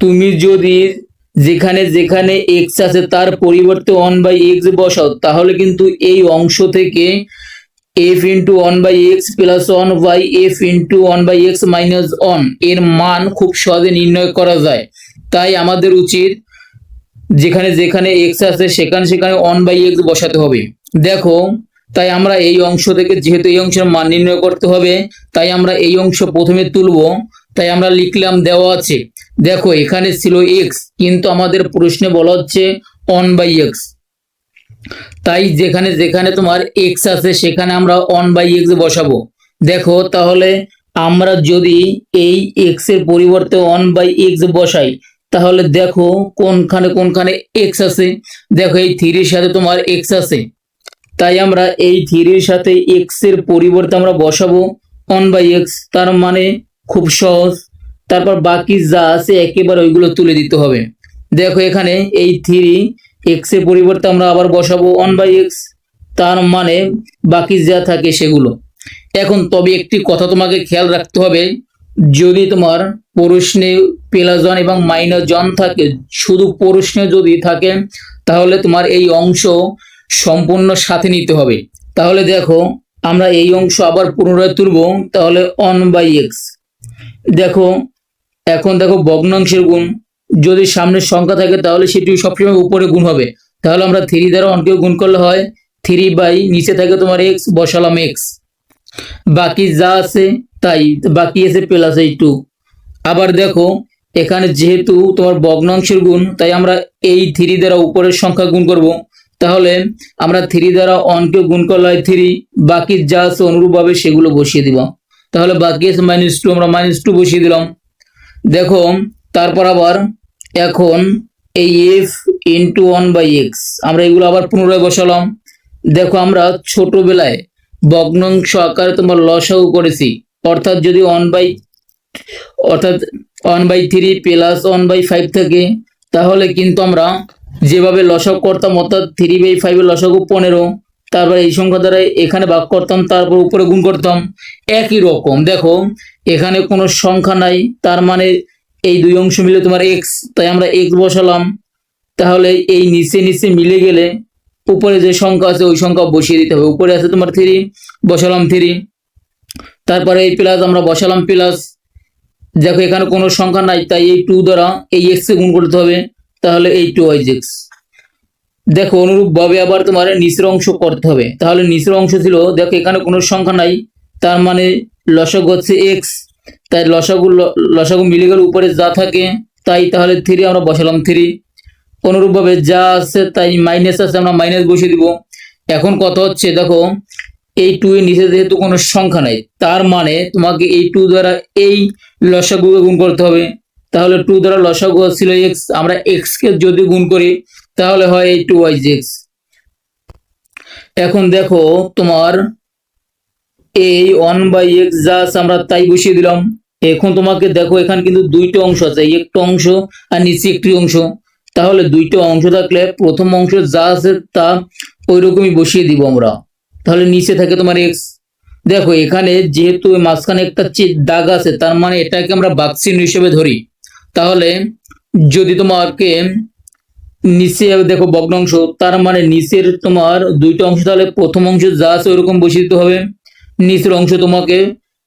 তুমি যদি যেখানে যেখানে এক্স আছে তার পরিবর্তে ওয়ান বাই এক্স বসাও, তাহলে কিন্তু এই অংশ থেকে F into one by X plus one by F into one by X minus ওয়ানের মান খুব সহজে নির্ণয় করা যায়। তাই আমাদের উচিত যেখানে যেখানে এক্স আছে সেখানে সেখানে ওয়ান বাই এক্স বসাতে হবে। দেখো, তাই আমরা এই অংশ থেকে, যেহেতু এই অংশের মান নির্ণয় করতে হবে, তাই আমরা এই অংশ প্রথমে তুলবো। তাই আমরা লিখলাম দেওয়া আছে। দেখো, এখানে ছিল এক্স কিন্তু আমাদের প্রশ্নে বলা হচ্ছে অন বাই এক্স তাই যেখানে যেখানে তোমার এক্স আছে, সেখানে আমরা অন বাই এক্স বসাবো। দেখো, তাহলে আমরা যদি এই এক্সের পরিবর্তে অন বাই এক্স বসাই, তাহলে দেখো কোনখানে কোনখানে এক্স আছে। দেখো, এই থ্রির সাথে তোমার এক্স আছে। তাই আমরা এই থ্রির সাথে এক্সের পরিবর্তে আমরা বসাবো অন বাই এক্স তার মানে খুব সহজ। তারপর বাকি যা আছে একেবারে ওইগুলো তুলে দিতে হবে। দেখো এখানে এই থ্রি এক্সের পরিবর্তে আমরা আবার বসাবো ওয়ান বাই এক্স তার মানে বাকি যা থাকে সেগুলো। এখন তবে একটি কথা তোমাকে খেয়াল রাখতে হবে, যদি তোমার প্রশ্নে প্লাস ওয়ান এবং মাইনাস জন থাকে, শুধু প্রশ্নে যদি থাকে, তাহলে তোমার এই অংশ সম্পূর্ণ সাথে নিতে হবে। তাহলে দেখো, আমরা এই অংশ আবার পুনরায় তুলব, তাহলে অন বাই এক্স দেখো, এখন দেখো ভগ্নাংশের গুণ। যদি সামনের সংখ্যা থাকে, তাহলে সেটি সবসময় উপরে গুণ হবে। তাহলে আমরা থ্রি দ্বারা অনকে গুণ করলে হয় থ্রি বাই নিচে থাকে তোমার এক্স বসালাম এক্স বাকি যা আছে তাই, বাকি আছে প্লাস এই টু আবার দেখো, এখানে যেহেতু তোমার ভগ্নাংশের গুণ, তাই আমরা এই থ্রি দ্বারা উপরের সংখ্যা গুণ করব। তাহলে আমরা থ্রি দ্বারা অনকে গুণ করলে হয় থ্রি বাকি যা আছে অনুরূপভাবে সেগুলো বসিয়ে দিব। তাহলে বাকি আছে মাইনাস টু আমরা মাইনাস টু বসিয়ে দিলাম। দেখো, তারপর আবার এখন এই F into one by X আমরা এগুলো আবার পুনরায় বসালাম। দেখো, আমরা ছোটবেলায় ভগ্নাংশ আকারে তোমার লসাগু করেছি। অর্থাৎ যদি ওয়ান বাই অর্থাৎ one by three plus one by five থাকে, তাহলে কিন্তু আমরা যেভাবে লসাগু করতাম, অর্থাৎ থ্রি বাই ফাইভের লসাগু পনেরো তারপর এই সংখ্যা দ্বারা এখানে ভাগ করতাম, তারপর উপরে গুণ করতাম। একই রকম, দেখো, এখানে কোনো সংখ্যা নাই, তার মানে এই দুই অংশ মিলে তোমার এক্স তাই আমরা এক্স বসালাম। তাহলে এই নিচে নিচে মিলে গেলে উপরে যে সংখ্যা আছে, ওই সংখ্যা বসিয়ে দিতে হবে। উপরে আছে তোমার থ্রি বসালাম থ্রি তারপরে এই প্লাস আমরা বসালাম প্লাস দেখো, এখানে কোনো সংখ্যা নাই, তাই এই টু দ্বারা এই এক্স গুণ করতে হবে। তাহলে এই টু ওয়াইজ এক্স দেখো অনুরূপ ভাবে আবার তোমার নিচের অংশ করতে হবে। তাহলে নিচের অংশ ছিল, দেখো, এখানে কোনো সংখ্যা নাই। তার মানে লসক হচ্ছে এক্স তাই লসাগু লসাগু মিলে গেলে উপরে যা থাকে, তাই তাহলে থ্রি আমরা বসালাম থ্রি অনুরূপভাবে যা আছে, তাই মাইনাস আছে, আমরা মাইনাস বসিয়ে দিব। এখন কথা হচ্ছে, দেখো, এই টু এর নিচে যেহেতু কোনো সংখ্যা নাই, তার মানে তোমাকে এই টু দ্বারা এই লসাগুকে গুণ করতে হবে। তাহলে টু দ্বারা লসাগু ছিল এক্স আমরা এক্স কে যদি গুণ করি তাহলে হয় এই টু ওয়াইজ এক্স এখন দেখো তোমার এই ওয়ান বাই এক্স যা আমরা তাই বসিয়ে দিলাম। এখন তোমাকে দেখো এখানে কিন্তু দুইটা অংশ আছে, একটা অংশ আর নিচে একটি অংশ। তাহলে দুইটা অংশ থাকলে প্রথম অংশ যা আছে তা ওই রকমই বসিয়ে দিব আমরা। তাহলে নিচে থাকে তোমার এক্স দেখো এখানে যেহেতু মাঝখানে একটা দাগ আছে, তার মানে এটাকে আমরা বাক্সিন হিসেবে ধরি। তাহলে যদি তোমাকে নিচে দেখো ভগ্নাংশ, তার মানে নিচের তোমার দুইটা অংশ, তাহলে প্রথম অংশ যা আছে ওইরকম বসিয়ে দিতে হবে। নিচের অংশ তোমাকে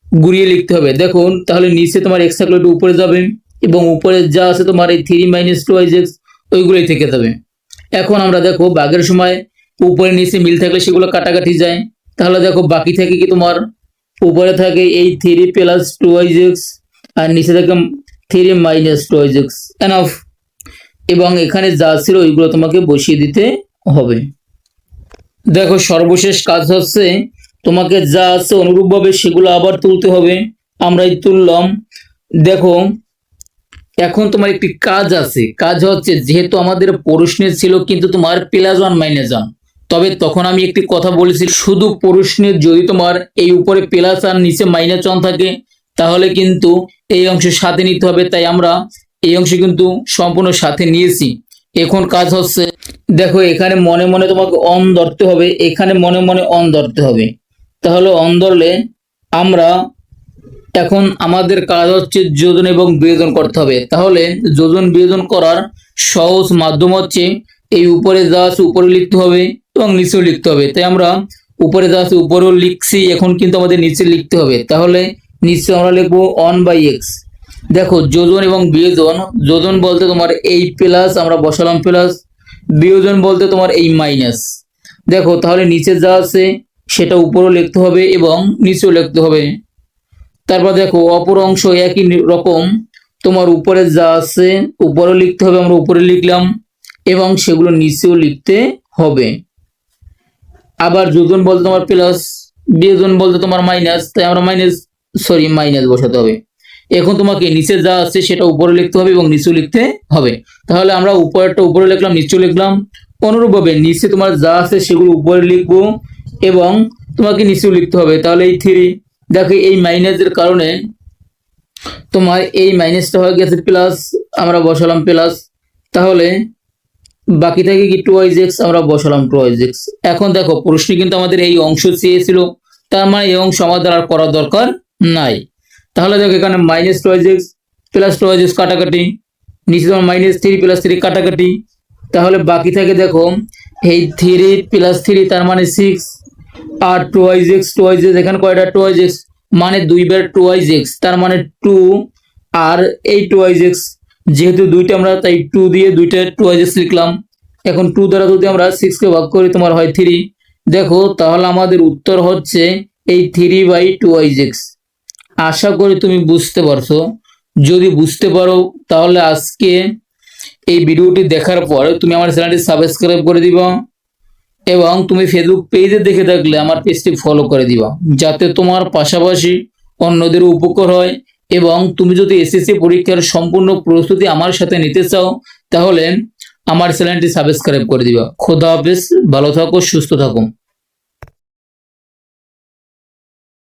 ঘুরিয়ে লিখতে হবে। দেখো, তাহলে নিচে তোমার এক্স থাকলে একটু উপরে যাবে এবং উপরে যা আছে তোমার এই three minus two wise X ওইগুলোই থেকে যাবে। এখন আমরা দেখো বাঘের সময় উপরে নিচে মিল থাকলে সেগুলো কাটাকাটি যায়। তাহলে দেখো বাকি থাকে কি তোমার? উপরে থাকে এই three plus two wise X আর নিচে থাকে three minus two wise X enough এবং এখানে যা ছিল ওইগুলো তোমাকে বসিয়ে দিতে হবে। দেখো, সর্বশেষ কাজ হচ্ছে তোমাকে যা আছে অনুরূপভাবে সেগুলো আবার তুলতে হবে। আমরাই তুললাম। দেখো, এখন তোমার একটি কাজ আছে। কাজ হচ্ছে, যেহেতু আমাদের প্রশ্নে ছিল, কিন্তু তোমার প্লাস ওয়ান মাইনাস ওয়ান তবে তখন আমি একটি কথা বলেছি, শুধু প্রশ্নের যদি তোমার এই উপরে প্লাস আর নিচে মাইনাস ওয়ান থাকে, তাহলে কিন্তু এই অংশ সাথে নিতে হবে। তাই আমরা এই অংশ কিন্তু সম্পূর্ণ সাথে নিয়েছি। এখন কাজ হচ্ছে, দেখো এখানে মনে মনে তোমাকে অন ধরতে হবে, এখানে মনে মনে অন ধরতে হবে। তাহলে অন ধরলে আমরা এখন আমাদের কাজ হচ্ছে যোজন এবং বিয়োজন করতে হবে। তাহলে যোজন বিয়োজন করার সহজ মাধ্যম হচ্ছে এই উপরে যা আছে উপরে লিখতে হবে এবং নিচেও লিখতে হবে। তাই আমরা উপরে যা আছে উপরেও লিখছি, এখন কিন্তু আমাদের নিচে লিখতে হবে। তাহলে নিচে আমরা লিখব অন বাই এক্স দেখো, যোজন এবং বিয়োজন, যোজন বলতে তোমার এই প্লাস আমরা বসালাম প্লাস বিয়োজন বলতে তোমার এই মাইনাস দেখো, তাহলে নিচে যা আছে, সেটা উপরেও লিখতে হবে এবং নিচেও লিখতে হবে। তারপর দেখো, অপর অংশ একই রকম, তোমার উপরে যা আছে, উপরেও লিখতে হবে, আমরা উপরে লিখলাম, এবং সেগুলো নিচেও লিখতে হবে। আবার যোজন বলতে তোমার প্লাস বিয়োজন বলতে তোমার মাইনাস তাই আমরা মাইনাস সরি মাইনাস বসাতে হবে। এখন তোমাকে নিচে যা আছে সেটা উপরে লিখতে হবে এবং নিচেও লিখতে হবে। তাহলে আমরা উপরেরটা উপরে লিখলাম, নিচেও লিখলাম। অনুরূপভাবে নিচে তোমার যা আছে সেগুলো উপরে লিখব এবং তোমাকে নিচেও লিখতে হবে। তাহলে এই থ্রি দেখো এই মাইনাসের কারণে তোমার এই মাইনাসটা হয়ে গেছে প্লাস আমরা বসালাম প্লাস তাহলে বাকি থাকে কি টু ওয়াইজ এক্স আমরা বসালাম টু ওয়াইজ এক্স এখন দেখো প্রশ্নে কিন্তু আমাদের এই অংশ চেয়েছিল, তার মানে এই অংশ আমাদের আর করার দরকার নাই। তাহলে দেখো এখানে minus two X plus two X কাটাকাটি, নিচে তোমার মাইনাস থ্রি প্লাস থ্রি কাটাকাটি। তাহলে বাকি থাকে দেখো, এই থ্রি প্লাস থ্রি তার মানে সিক্স আর two wise X two wise X এখানে কয়টা? টু ওয়াইজ এক্স মানে দুইবার টু ওয়াইজ এক্স তার মানে টু আর এই টু ওয়াইজ এক্স যেহেতু দুইটা আমরা, তাই টু দিয়ে দুইটা টু ওয়াইজ এক্স লিখলাম। এখন টু দ্বারা যদি আমরা সিক্সকে ভাগ করি, তোমার হয় থ্রি দেখো, তাহলে আমাদের উত্তর হচ্ছে এই three by two wise X আশা করি তুমি বুঝতে পারছ। যদি বুঝতে পারো, তাহলে আজকে এই ভিডিওটি দেখার পর তুমি আমার চ্যানেলটি সাবস্ক্রাইব করে দিবা এবং তুমি ফেসবুক পেজে দেখে থাকলে আমার পেজটি ফলো করে দিবা। যাতে তোমার পাশাপাশি অন্যদের উপকার হয় এবং তুমি যদি এসএসসি পরীক্ষার সম্পূর্ণ প্রস্তুতি আমার সাথে নিতে চাও, তাহলে আমার চ্যানেলটি সাবস্ক্রাইব করে দিবা। খোদা হাফেজ, ভালো থাকো, সুস্থ থাকো।